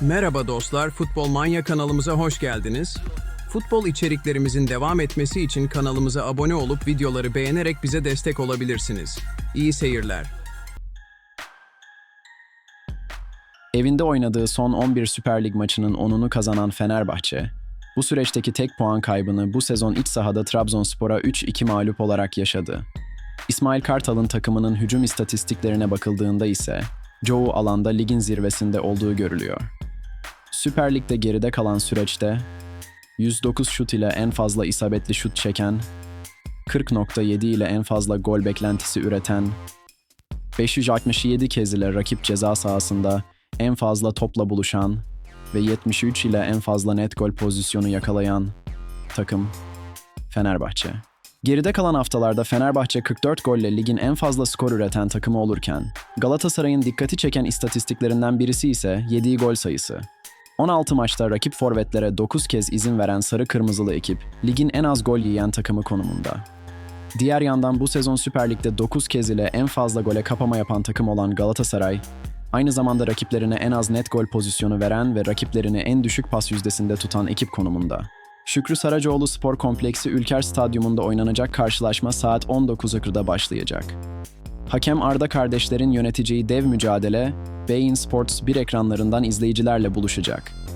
Merhaba dostlar, Futbol Manya kanalımıza hoş geldiniz. Futbol içeriklerimizin devam etmesi için kanalımıza abone olup videoları beğenerek bize destek olabilirsiniz. İyi seyirler. Evinde oynadığı son 11 Süper Lig maçının 10'unu kazanan Fenerbahçe, bu süreçteki tek puan kaybını bu sezon iç sahada Trabzonspor'a 3-2 mağlup olarak yaşadı. İsmail Kartal'ın takımının hücum istatistiklerine bakıldığında ise çoğu alanda ligin zirvesinde olduğu görülüyor. Süper Lig'de geride kalan süreçte 109 şut ile en fazla isabetli şut çeken, 40.7 ile en fazla gol beklentisi üreten, 567 kez ile rakip ceza sahasında en fazla topla buluşan ve 73 ile en fazla net gol pozisyonu yakalayan takım Fenerbahçe. Geride kalan haftalarda Fenerbahçe 44 golle ligin en fazla skor üreten takımı olurken, Galatasaray'ın dikkati çeken istatistiklerinden birisi ise yediği gol sayısı. 16 maçta rakip forvetlere 9 kez izin veren sarı kırmızılı ekip, ligin en az gol yiyen takımı konumunda. Diğer yandan bu sezon Süper Lig'de 9 kez ile en fazla gole kapama yapan takım olan Galatasaray, aynı zamanda rakiplerine en az net gol pozisyonu veren ve rakiplerini en düşük pas yüzdesinde tutan ekip konumunda. Şükrü Saracoğlu Spor Kompleksi Ülker Stadyumunda oynanacak karşılaşma saat 19.40'da başlayacak. Hakem Arda kardeşlerin yöneteceği dev mücadele, Bein Sports 1 ekranlarından izleyicilerle buluşacak.